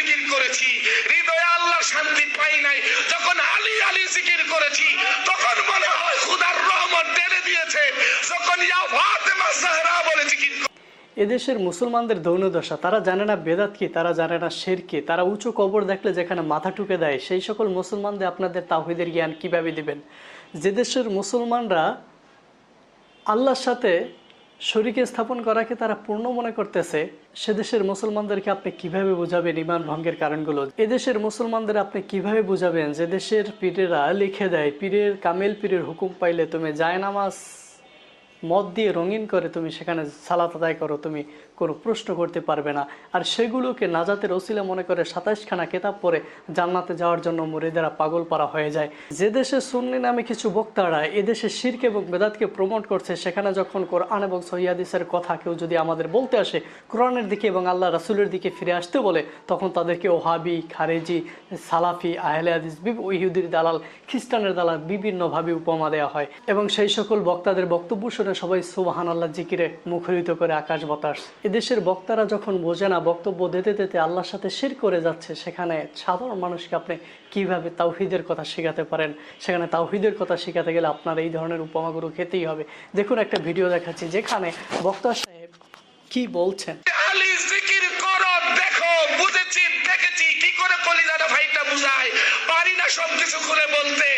জিকির করেছি। হৃদয়ে আল্লাহ শান্তি পাই নাই। যখন আলী আলী জিকির করেছি, তখন মনে হয় খুদার রহমত ঢেলে দিয়েছে। যখন ইয়া ফাতেমা জাহরা বলে জিকির এদেশের মুসলমানদের দৌনদশা তারা জানে না বেদাত কি, তারা জানে না শের কি, তারা উঁচু কবর দেখলে যেখানে মাথা টুকে দেয়, সেই সকল মুসলমানদের আপনাদের তাহিদের জ্ঞান কীভাবে দিবেন? যে দেশের মুসলমানরা আল্লাহর সাথে শরীকে স্থাপন করাকে তারা পূর্ণ মনে করতেছে, সে দেশের মুসলমানদেরকে আপনি কীভাবে বুঝাবেন ইমান ভঙ্গের কারণগুলো? এদেশের মুসলমানদের আপনি কীভাবে বুঝাবেন যে দেশের পীরেরা লিখে দেয়, পীরের কামেল পীরের হুকুম পাইলে তুমি জায়নামাজ, মদ দিয়ে রঙিন করে তুমি সেখানে সালাত আদায় করো, তুমি কোনো প্রশ্ন করতে পারবে না। আর সেগুলোকে নাজাতের ওসিলা মনে করে সাতাইশখানা কেতাব পড়ে জান্নাতে যাওয়ার জন্য মুরিদেরা পাগল পারা হয়ে যায়। যে দেশে সুন্নি নামে কিছু বক্তারা এদেশে শিরক এবং বেদাতকে প্রমোট করছে, সেখানে যখন কোরআন এবং সহিয়াদিসের কথা কেউ যদি আমাদের বলতে আসে, কোরআনের দিকে এবং আল্লাহ রাসুলের দিকে ফিরে আসতে বলে, তখন তাদেরকে ওহাবি, খারেজি, সালাফি, আহলে হাদিস ইহুদির দালাল, খ্রিস্টানের দালাল বিভিন্নভাবে উপমা দেওয়া হয়। এবং সেই সকল বক্তাদের বক্তব্য শুনে সবাই সুবাহান আল্লাহ জিকিরে মুখরিত করে আকাশ বাতাস। এদেশের বক্তারা যখন বোঝে না, বক্তব্য দিতে দিতে আল্লাহর সাথে শির করে যাচ্ছে, সেখানে সাধারণ মানুষকে আপনি কীভাবে তাওহিদের কথা শেখাতে পারেন? সেখানে তাওহিদের কথা শেখাতে গেলে আপনার এই ধরনের উপমাগুলো খেতেই হবে। দেখুন একটা ভিডিও দেখাচ্ছি, যেখানে বক্তা সাহেব কি বলছেন? কি করে বলতে।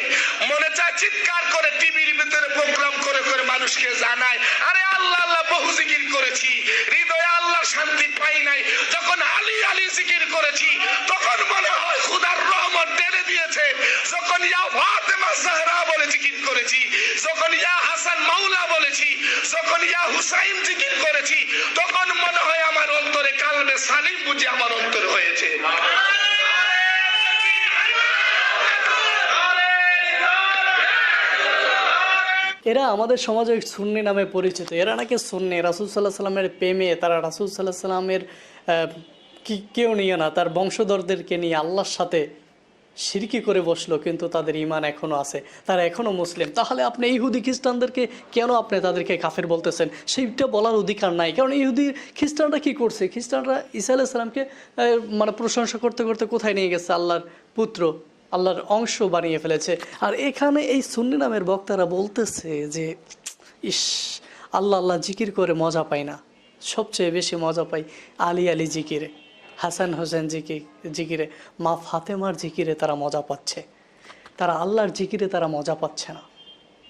মনে চায় চিৎকার করে টিভির ভিতরে প্রোগ্রাম করে করে মানুষকে জানায় আরে আল্লাহ আল্লাহ বহু জিকির করেছি হৃদয়ে আল্লাহ শান্তি পাই নাই যখন আলী আলী জিকির করেছি, তখন মনে হয় খুদার রহমত ঢেলে দিয়েছে। যখন ইয়া ফাতেমা জাহরা বলে জিকির করেছি, যখন ইয়া হাসান মাওলা বলেছি, যখন ইয়া হুসাইন জিকির করেছি, তখন মনে হয় আমার অন্তরে কালবে সালিম বুঝি আমার অন্তরে হয়েছে। এরা আমাদের সমাজে সুন্নি নামে পরিচিত। এরা নাকি সুন্নি। রাসুল সাল্লাহ সাল্লামের প্রেমে তারা রাসুল সাল্লাহ সাল্লামের কি কেউ নিয়ে না, তার বংশধরদেরকে নিয়ে আল্লাহর সাথে সিরকি করে বসল, কিন্তু তাদের ইমান এখনও আছে। তারা এখনও মুসলিম। তাহলে আপনি ইহুদি খ্রিস্টানদেরকে কেন আপনি তাদেরকে কাফের বলতেছেন? সেইটা বলার অধিকার নাই। কারণ ইহুদি খ্রিস্টানরা কি করছে? খ্রিস্টানরা ঈসা আলাইসালামকে মানে প্রশংসা করতে করতে কোথায় নিয়ে গেছে? আল্লাহর পুত্র, আল্লাহর অংশ বানিয়ে ফেলেছে। আর এখানে এই সুন্নি নামের বক্তারা বলতেছে যে, ইস, আল্লাহ আল্লাহ জিকির করে মজা পাই না। সবচেয়ে বেশি মজা পাই আলী আলী জিকিরে। হাসান হোসেন জিকি, জিকিরে, মা ফাতেমার জিকিরে তারা মজা পাচ্ছে। তারা আল্লাহর জিকিরে তারা মজা পাচ্ছে না।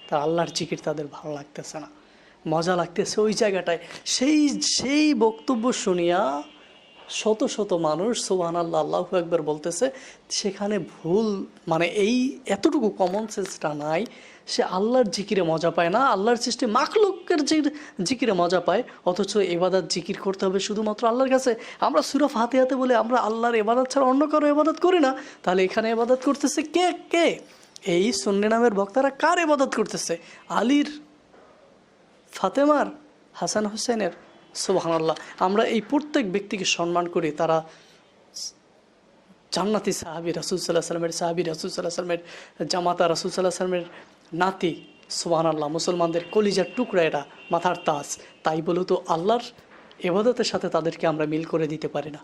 তারা আল্লাহর জিকির তাদের ভালো লাগতেছে না। মজা লাগতেছে ওই জায়গাটায়। সেই সেই বক্তব্য শুনিয়া শত শত মানুষ সোহান আল্লাহ আল্লাহ একবার বলতেছে, সেখানে ভুল মানে এই এতটুকু কমন সেন্সটা নাই সে আল্লাহর জিকিরে মজা পায় না, আল্লাহর সৃষ্টি মাখলুকের যে জিকিরে মজা পায়, অথচ এবাদাত জিকির করতে হবে শুধুমাত্র আল্লাহর কাছে। আমরা সুরা ফাতেহাতে বলে আমরা আল্লাহর এবাদত ছাড়া অন্য কারও এবাদত করি না। তাহলে এখানে এবাদত করতেছে কে? কে? এই সন্নি নামের বক্তারা কার এবাদত করতেছে? আলীর, ফাতেমার, হাসান হোসেনের সুবহানাল্লাহ। আমরা এই প্রত্যেক ব্যক্তিকে সম্মান করি। তারা জান্নাতি সাহাবি রাসুল সাল্লাহ সাল্লামের সাহাবি, রাসুল সাল্লাহ সাল্লামের জামাতা, রাসুল সাল্লাহ সাল্লামের নাতি সোহান আল্লাহ মুসলমানদের কলিজার টুকরা এরা, মাথার তাস তাই বলে তো আল্লাহর এবাদতের সাথে তাদেরকে আমরা মিল করে দিতে পারি না।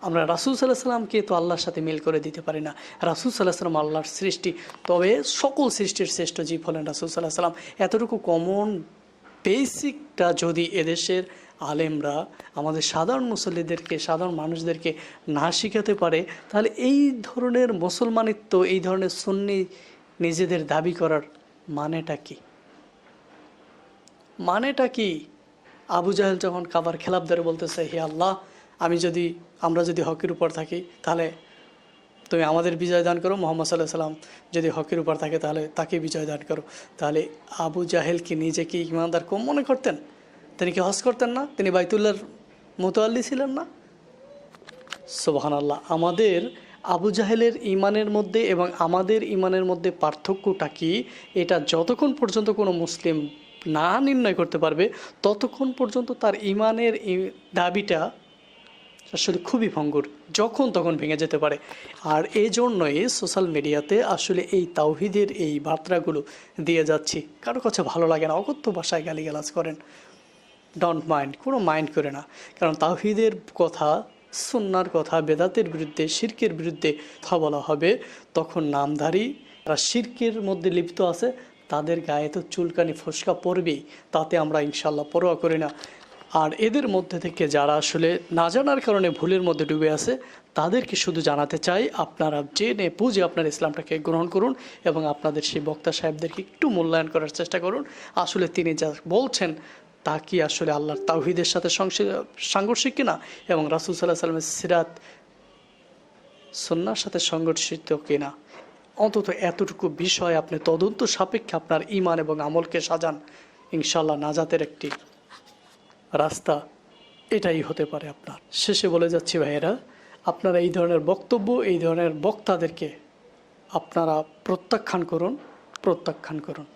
আমরা রাসুল সাল্লাহ সাল্লামকে তো আল্লাহর সাথে মিল করে দিতে পারি না। রাসুল সাল্লাহ সাল্লাম আল্লাহর সৃষ্টি। তবে সকল সৃষ্টির শ্রেষ্ঠ জীব হলেন রাসুল সাল্লাহ সাল্লাম এতটুকু কমন বেসিকটা যদি এদেশের আলেমরা আমাদের সাধারণ মুসল্লিদেরকে, সাধারণ মানুষদেরকে না শিখাতে পারে, তাহলে এই ধরনের মুসলমানিত্ব, এই ধরনের সুন্নি নিজেদের দাবি করার মানেটা কি? মানেটা কি? আবু জাহেল যখন কাবার খেলাপ ধরে বলতেছে, হে আল্লাহ, আমি যদি, আমরা যদি হকির উপর থাকি, তাহলে তুমি আমাদের বিজয় দান করো। মোহাম্মদ সাল্লাহ সাল্লাম যদি হকির উপর থাকে, তাহলে তাকে বিজয় দান করো। তাহলে আবু জাহেল কি নিজেকে ইমানদার কম মনে করতেন? তিনি কি হজ করতেন না? তিনি বাইতুল্লাহর মোতোয়াল্লি ছিলেন না? সোবাহান আল্লাহ আমাদের আবু জাহেলের ইমানের মধ্যে এবং আমাদের ইমানের মধ্যে পার্থক্যটা কি? এটা যতক্ষণ পর্যন্ত কোনো মুসলিম না নির্ণয় করতে পারবে, ততক্ষণ পর্যন্ত তার ইমানের দাবিটা আসলে খুবই ভঙ্গুর, যখন তখন ভেঙে যেতে পারে। আর এই জন্যই সোশ্যাল মিডিয়াতে আসলে এই তাওহিদের এই বার্তাগুলো দিয়ে যাচ্ছি। কারও কাছে ভালো লাগে না, অকথ্য ভাষায় গালিগালাজ করেন। ডোন্ট মাইন্ড কোনো মাইন্ড করে না। কারণ তাওহিদের কথা সুন্নার কথা, বেদাতের বিরুদ্ধে, শির্কের বিরুদ্ধে কথা বলা হবে। তখন নামধারী যারা শির্কের মধ্যে লিপ্ত আছে, তাদের গায়ে তো চুলকানি ফসকা পড়বেই, তাতে আমরা ইনশাল্লাহ পরোয়া করি না। আর এদের মধ্যে থেকে যারা আসলে না জানার কারণে ভুলের মধ্যে ডুবে আছে, তাদেরকে শুধু জানাতে চাই, আপনারা জেনে বুঝে আপনার ইসলামটাকে গ্রহণ করুন এবং আপনাদের সেই বক্তা সাহেবদেরকে একটু মূল্যায়ন করার চেষ্টা করুন। আসলে তিনি যা বলছেন তা কি আসলে আল্লাহর তাওহিদের সাথে সাংঘর্ষিক কিনা? এবং রাসুল সাল্লাহ সাল্লামের সিরাত সন্ন্যার সাথে সংঘর্ষিত কিনা? অন্তত এতটুকু বিষয় আপনি তদন্ত সাপেক্ষে আপনার ইমান এবং আমলকে সাজান। ইনশাল্লাহ নাজাতের একটি রাস্তা এটাই হতে পারে আপনার। শেষে বলে যাচ্ছি ভাইয়েরা, আপনারা এই ধরনের বক্তব্য, এই ধরনের বক্তাদেরকে আপনারা প্রত্যাখ্যান করুন প্রত্যাখ্যান করুন।